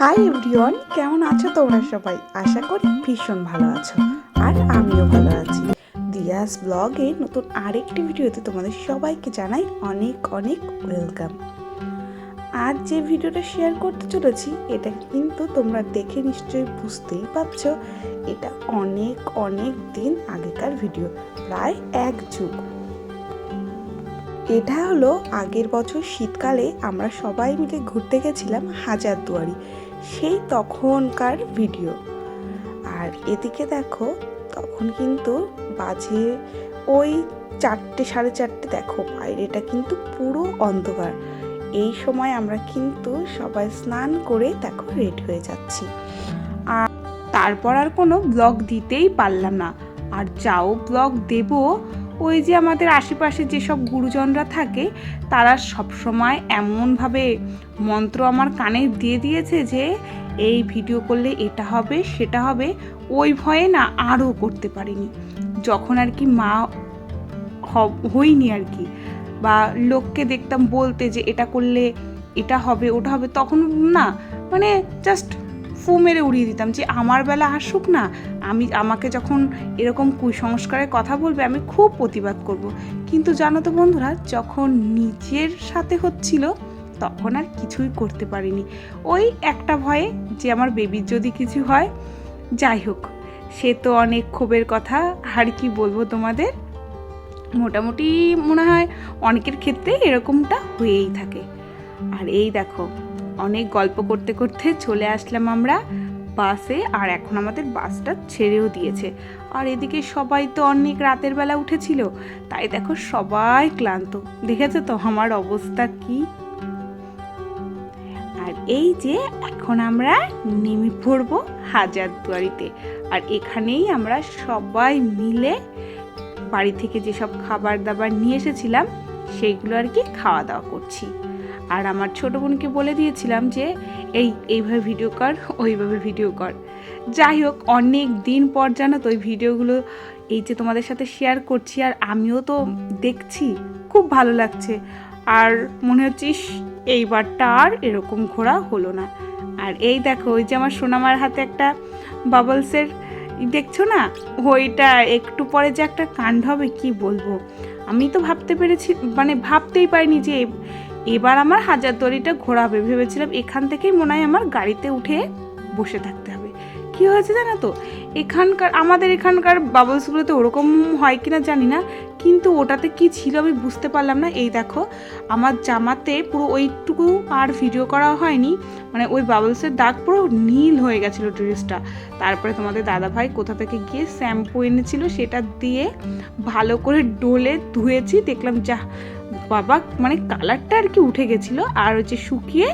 Hi everyone কেমন আছো তোমরা সবাই? আশা করি ভীষণ ভালো আছো আর আমিও ভালো আছি। দিয়াস ব্লগে নতুন আরেকটি ভিডিওতে তোমাদের সবাইকে জানাই অনেক অনেক ওয়েলকাম। আজ যে ভিডিওটা শেয়ার করতে চলেছি, এটা কিন্তু তোমরা দেখে নিশ্চয়ই বুঝতেই পারছ, এটা অনেক অনেক দিন আগেকার ভিডিও, প্রায় এক যুগ। এটা হলো আগের বছর শীতকালে আমরা সবাই মিলে ঘুরতে গেছিলাম হাজারদুয়ারি। সেই তখনকার ভিডিও। আর এদিকে দেখো, তখন কিন্তু বাজে ওই চারটে, সাড়ে চারটে দেখো বাইরেটা কিন্তু পুরো অন্ধকার। এই সময় আমরা কিন্তু সবাই স্নান করে দেখো রেড হয়ে যাচ্ছি। আর তারপর আর কোনো ব্লগ দিতেই পারলাম না। আর যাও ব্লগ দেবো ওই যে আমাদের আশেপাশে যেসব গুরুজনরা থাকে, তারা সবসময় এমনভাবে মন্ত্র আমার কানে দিয়ে দিয়েছে যে, এই ভিডিও করলে এটা হবে, সেটা হবে। ওই ভয়ে না আরও করতে পারিনি। যখন আর কি মা হইনি আর কি, বা লোককে দেখতাম বলতে যে, এটা করলে এটা হবে, ওটা হবে, তখন না মানে জাস্ট ফু মেরে উড়িয়ে দিতাম যে আমার বেলা আসুক না, আমি, আমাকে যখন এরকম কুসংস্কারের কথা বলবে, আমি খুব প্রতিবাদ করব। কিন্তু জানো তো বন্ধুরা, যখন নিজের সাথে হচ্ছিল, তখন আর কিছুই করতে পারিনি। ওই একটা ভয়ে যে আমার বেবির যদি কিছু হয়, যাই হোক, সে তো অনেক ক্ষোভের কথা, আর কি বলব তোমাদের? মোটামুটি মনে হয় অনেকের ক্ষেত্রে এরকমটা হয়েই থাকে। আর এই দেখো অনেক গল্প করতে করতে চলে আসলাম আমরা বাসে, আর এখন আমাদের বাসটা ছেড়েও দিয়েছে। আর এদিকে সবাই তো অনেক রাতের বেলা উঠেছিল, তাই দেখো সবাই ক্লান্ত। দেখেছ তো আমার অবস্থা কি? আর এই যে এখন আমরা নেমে পড়ব হাজারদুয়ারিতে। আর এখানেই আমরা সবাই মিলে বাড়ি থেকে যেসব খাবার দাবার নিয়ে এসেছিলাম, সেইগুলো আর কি খাওয়া দাওয়া করছি। আর আমার ছোট বোনকে বলে দিয়েছিলাম যে, এই, এইভাবে ভিডিও কর, ওইভাবে ভিডিও কর। যাই হোক, অনেক দিন পর জানো তো ওই ভিডিওগুলো এই যে তোমাদের সাথে শেয়ার করছি আর আমিও তো দেখছি, খুব ভালো লাগছে। আর মনে হচ্ছে এইবারটা আর এরকম ঘোরা হলো না। আর এই দেখো, ওই যে আমার সোনামার হাতে একটা বাবলসের দেখছ না? ওইটা একটু পরে যে একটা কাণ্ড হবে, কি বলব? আমি তো ভাবতে পেরেছি মানে ভাবতেই পারিনি যে এবার আমার হাজারদুয়ারিটা ঘোরা হবে ভেবেছিলাম এখান থেকেই মনে হয় আমার গাড়িতে উঠে বসে থাকতে হবে। কি হয়েছে জানো তো? এখানকার, আমাদের এখানকার বাবলসগুলোতে ওরকম হয় কিনা জানি না, কিন্তু ওটাতে কি ছিল আমি বুঝতে পারলাম না। এই দেখো, আমার জামাতে পুরো ওইটুকু আর ভিডিও করা হয়নি। মানে ওই বাবলসের দাগ পুরো নীল হয়ে গেছিল ড্রেসটা তারপরে তোমাদের দাদা ভাই কোথা থেকে গিয়ে শ্যাম্পু এনেছিল সেটা দিয়ে ভালো করে ডোলে ধুয়েছি। দেখলাম যা বাবা মানে কালারটা আর কি উঠে গেছিল। আর হচ্ছে শুকিয়ে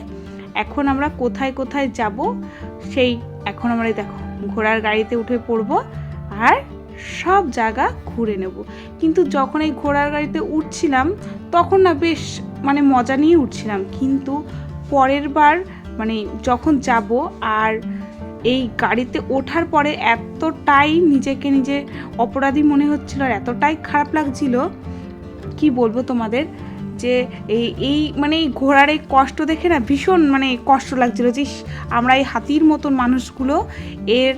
এখন আমরা কোথায় কোথায় যাব, সেই এখন আমরা দেখো, ঘোড়ার গাড়িতে উঠে পড়ব আর সব জায়গা ঘুরে নেব। কিন্তু যখন এই ঘোড়ার গাড়িতে উঠছিলাম, তখন না বেশ মানে মজা নিয়ে উঠছিলাম। কিন্তু পরের বার মানে যখন যাব আর এই গাড়িতে ওঠার পরে এতটাই নিজেকে নিজে অপরাধী মনে হচ্ছিল আর এতটাই খারাপ লাগছিল কি বলব তোমাদের? যে এই এই মানে এই ঘোড়ার এই কষ্ট দেখে না ভীষণ মানে কষ্ট লাগছিল যে আমরা এই হাতির মতন মানুষগুলো এর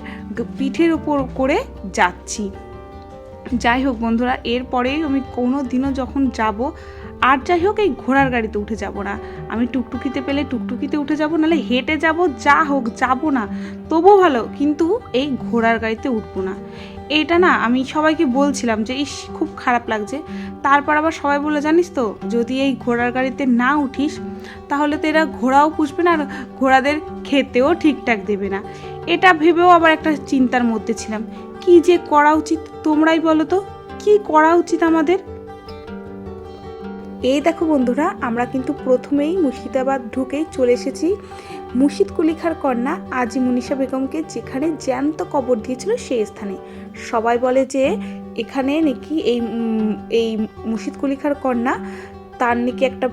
পিঠের ওপর করে যাচ্ছি। যাই হোক বন্ধুরা এরপরে আমি কোনো দিনও যখন যাব, আর যাই হোক এই ঘোড়ার গাড়িতে উঠে যাব না। আমি টুকটুকিতে পেলে টুকটুকিতে উঠে যাব, নাহলে হেঁটে যাব, যা হোক, যাব না। তবুও ভালো, কিন্তু এই ঘোড়ার গাড়িতে উঠবো না। এটা না আমি সবাইকে বলছিলাম যে, ইস, খুব খারাপ লাগছে। তারপর আবার সবাই বলে জানিস তো, যদি এই ঘোড়ার গাড়িতে না উঠিস, তাহলে তো এরা ঘোড়াও পুষবে না আর ঘোড়াদের খেতেও ঠিকঠাক দেবে না। এটা ভেবেও আবার একটা চিন্তার মধ্যে ছিলাম। কি যে করা উচিত তোমরাই বলো তো, কি করা উচিত আমাদের? এই দেখো বন্ধুরা, আমরা কিন্তু প্রথমেই মুর্শিদাবাদ ঢুকেই চলে এসেছি। মুর্শিদ কুলিখার কন্যা আজি মুনিশা বেগমকে যেখানে জ্যান্ত কবর দিয়েছিল সেই স্থানে। সবাই বলে যে এখানে নাকি এই এই মুর্শিদ কুলিখার কন্যা, তার নাকি একটা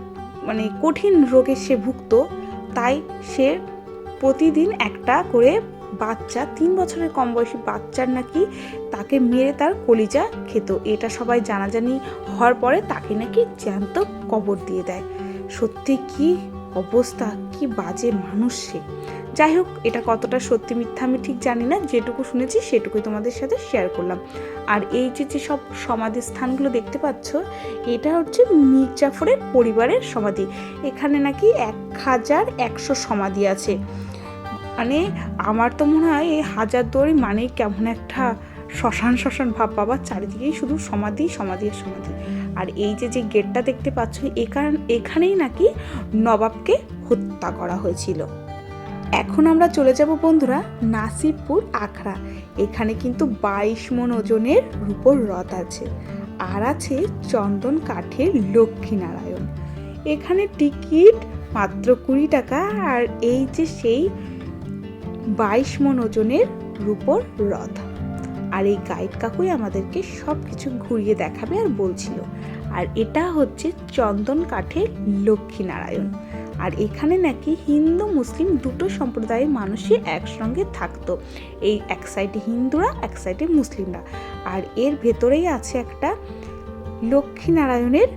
মানে কঠিন রোগে সে ভুগত, তাই সে প্রতিদিন একটা করে বাচ্চা, তিন বছরের কম বয়সী বাচ্চার নাকি তাকে মেরে তার কলিজা খেত। এটা সবাই জানাজানি হওয়ার পরে তাকে নাকি জ্যান্ত কবর দিয়ে দেয়। সত্যি কি অবস্থা, কি বাজে মানুষ সে। যাই হোক, এটা কতটা সত্যি মিথ্যা আমি ঠিক জানি না, যেটুকু শুনেছি সেটুকুই তোমাদের সাথে শেয়ার করলাম। আর এই যে যে সব সমাধি স্থানগুলো দেখতে পাচ্ছ, এটা হচ্ছে মীর জাফরের পরিবারের সমাধি। এখানে নাকি এক হাজার একশো সমাধি আছে। মানে আমার তো মনে হয় এই হাজার দুয়ারি মানেই কেমন একটা শ্মশান শ্মশান ভাব বাবা চারিদিকেই শুধু সমাধি সমাধি আর সমাধি। আর এই যে যে গেটটা দেখতে পাচ্ছ, এখান, এখানেই নাকি নবাবকে হত্যা করা হয়েছিল। এখন আমরা চলে যাব বন্ধুরা নাসিবপুর আখড়া। এখানে কিন্তু বাইশ মন ওজনের রূপোর রথ আছে। আর আছে চন্দন কাঠের লক্ষ্মীনারায়ণ। এখানে টিকিট মাত্র কুড়ি টাকা আর এই যে, সেই বাইশ মন ওজনের রূপোর রথ। আর এই গাইড কাকুই আমাদেরকে সব কিছু ঘুরিয়ে দেখাবে আর বলছিল। আর এটা হচ্ছে চন্দন কাঠের লক্ষ্মীনারায়ণ। আর এখানে নাকি হিন্দু, মুসলিম দুটো সম্প্রদায়ের মানুষই একসঙ্গে থাকতো। এই এক সাইডে হিন্দুরা, এক সাইডে মুসলিমরা। আর এর ভেতরেই আছে একটা লক্ষ্মীনারায়ণের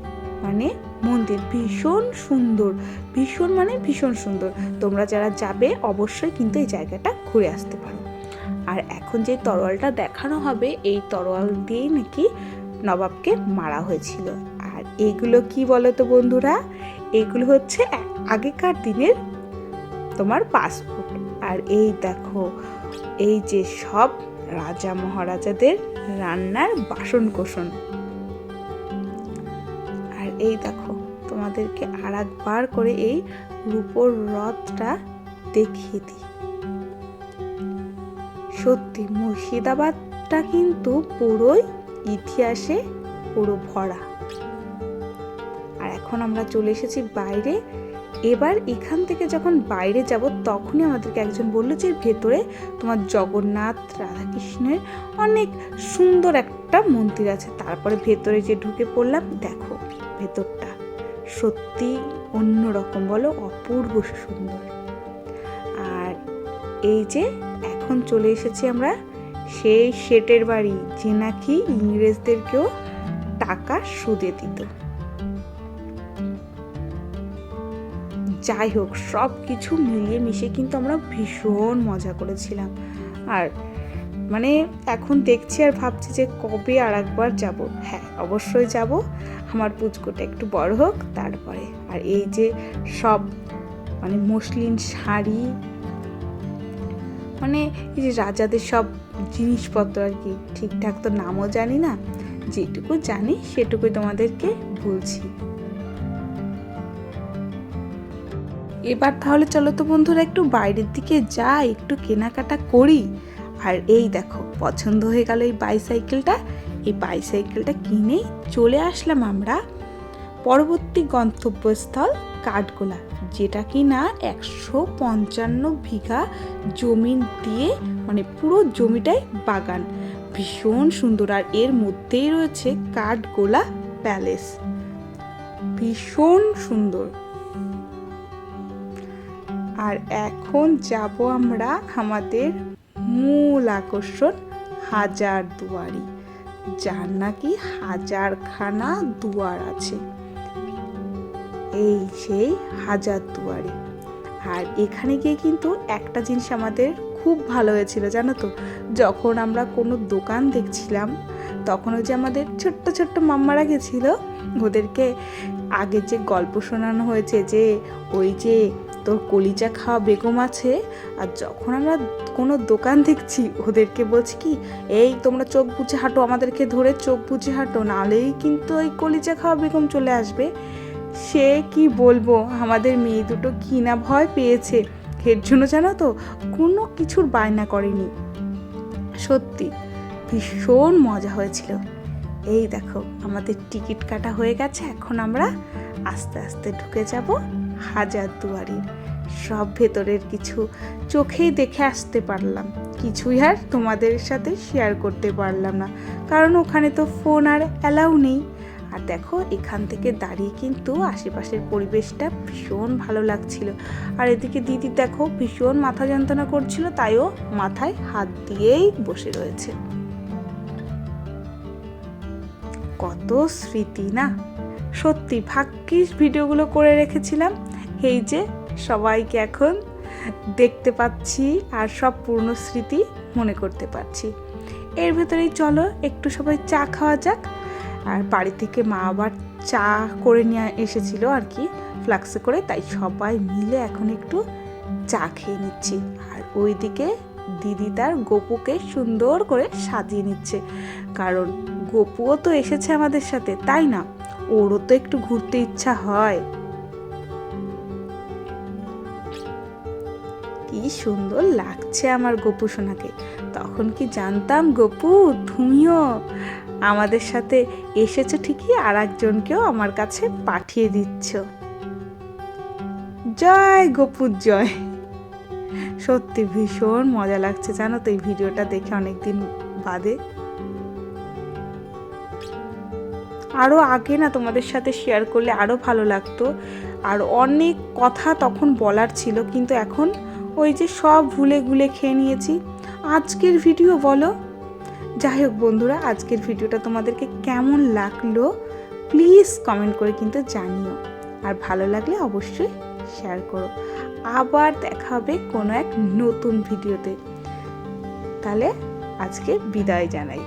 মানে মন্দির। ভীষণ সুন্দর, ভীষণ মানে ভীষণ সুন্দর। তোমরা যারা যাবে, অবশ্যই কিন্তু এই জায়গাটা ঘুরে আসতে পারো। আর এখন যে তরোয়ালটা দেখানো হবে, এই তরোয়াল দিয়েই নাকি নবাবকে মারা হয়েছিল। আর এগুলো কি বলো তো বন্ধুরা? এগুলো হচ্ছে আগেকার দিনের তোমার পাসপোর্ট। আর এই দেখো, এই যে সব রাজা মহারাজাদের রান্নার বাসন কোসন আর এই দেখো, তোমাদেরকে আর একবার করে এই রূপোর রথটা দেখিয়ে দিই। সত্যি মুর্শিদাবাদটা কিন্তু পুরোই ইতিহাসে পুরো ভরা। আর এখন আমরা চলে এসেছি বাইরে। এবার এখান থেকে যখন বাইরে যাব, তখনই আমাদেরকে একজন বলল যে ভেতরে তোমার জগন্নাথ রাধাকৃষ্ণের অনেক সুন্দর একটা মন্দির আছে। তারপরে ভেতরে যে ঢুকে পড়লাম, দেখো ভেতরটা সত্যি অন্যরকম বলো, অপূর্ব সুন্দর। আর এই যে, এখন চলে এসেছি আমরা সেই শেটের বাড়ি যে নাকি ইংরেজদেরকেও টাকা সুদে দিত। যাই হোক সব কিছু মিলিয়ে মিশে কিন্তু আমরা ভীষণ মজা করেছিলাম। আর মানে এখন দেখছি আর ভাবছি যে কবে আর একবার যাব। হ্যাঁ অবশ্যই যাব। আমার পুচকোটা একটু বড় হোক, তারপরে। আর এই যে সব মানে মসলিন শাড়ি মানে এই যে রাজাদের সব জিনিসপত্র আর কি ঠিকঠাক তো নামও জানি না। যেটুকু জানি সেটুকুই তোমাদেরকে বলছি। এবার তাহলে চলো তো বন্ধুরা একটু বাইরের দিকে যাই, একটু কেনাকাটা করি। আর এই দেখো, পছন্দ হয়ে গেল এই বাইসাইকেলটা এই বাইসাইকেলটা কিনেই চলে আসলাম আমরা। পরবর্তী গন্তব্যস্থল কাঠগোলা, যেটা কি না একশো পঞ্চান্ন বিঘা জমি দিয়ে মানে পুরো জমিটাই বাগান। ভীষণ সুন্দর, আর এর মধ্যেই রয়েছে কাঠগোলা প্যালেস। ভীষণ সুন্দর। আর এখন যাব আমরা আমাদের মূল আকর্ষণ হাজার দুয়ারি যার নাকি হাজারখানা দুয়ার আছে। এই সেই হাজার দুয়ারি আর এখানে গিয়ে কিন্তু একটা জিনিস আমাদের খুব ভালো হয়েছিল, জানো তো? যখন আমরা কোনো দোকান দেখছিলাম, তখন ওই যে আমাদের ছোট্ট ছোট্ট মাম্মারা গেছিল, ওদেরকে আগে যে গল্প শোনানো হয়েছে যে, ওই যে তোর কলিজা খাওয়া বেগম আছে, আর যখন আমরা কোনো দোকান দেখছি, ওদেরকে বলছি কি, এই তোমরা চোখ বুঝে হাঁটো, আমাদেরকে ধরে চোখ বুঝে হাঁটো, নাহলেই কিন্তু ওই কলিজা খাওয়া বেগম চলে আসবে। সে কি বলব? আমাদের মেয়ে দুটো কি না ভয় পেয়েছে? এর জন্য জানো তো, কোনো কিছুর বায়না করেনি। সত্যি, ভীষণ মজা হয়েছিল। এই দেখো, আমাদের টিকিট কাটা হয়ে গেছে, এখন আমরা আস্তে আস্তে ঢুকে যাব হাজার দুয়ারির সব ভেতরের কিছু চোখেই দেখে আসতে পারলাম। কিছুই আর তোমাদের সাথে শেয়ার করতে পারলাম না। কারণ ওখানে তো ফোন আর অ্যালাউ নেই। আর দেখো, এখান থেকে দাঁড়িয়ে কিন্তু আশেপাশের পরিবেশটা ভীষণ ভালো লাগছিল। আর এদিকে দিদি দেখো, ভীষণ মাথা যন্ত্রণা করছিল, তাইও মাথায় হাত দিয়েই বসে রয়েছে। কত স্মৃতি না? সত্যি ভাগ্যিস ভিডিওগুলো করে রেখেছিলাম। এই যে সবাইকে এখন দেখতে পাচ্ছি আর সব পূর্ণ স্মৃতি মনে করতে পারছি। এর ভেতরেই চলো, একটু সবাই চা খাওয়া যাক। আর বাড়ি থেকে মা আবার চা করে নিয়ে এসেছিল আর কি, ফ্লাক্সে করে। তাই সবাই মিলে এখন একটু চা খেয়ে নিচ্ছি। আর ওইদিকে দিদি তার গপুকে সুন্দর করে সাজিয়ে নিচ্ছে। কারণ গপুও তো এসেছে আমাদের সাথে, তাই না? ওরও তো একটু ঘুরতে ইচ্ছা হয়। কি সুন্দর লাগছে আমার গপু সোনাকে। তখন কি জানতাম গপু, তুমিও? আমাদের সাথে এসেছ ঠিকই আর একজনকেও আমার কাছে পাঠিয়ে দিচ্ছ। জয় গোপুর জয়। সত্যি ভীষণ মজা লাগছে, জানো তো এই ভিডিওটা দেখে অনেকদিন বাদে। আরও আগে না তোমাদের সাথে শেয়ার করলে আরও ভালো লাগতো, আর অনেক কথা তখন বলার ছিল, কিন্তু এখন ওই যে সব ভুলে গুলে খেয়ে নিয়েছি। আজকের ভিডিও বলো যাই হোক বন্ধুরা, আজকের ভিডিওটা তোমাদেরকে কেমন লাগল প্লিজ কমেন্ট করে কিন্তু জানিও। আর ভালো লাগলে অবশ্যই শেয়ার করো। আবার দেখা হবে কোনো এক নতুন ভিডিওতে। তাহলে আজকে বিদায় জানাই।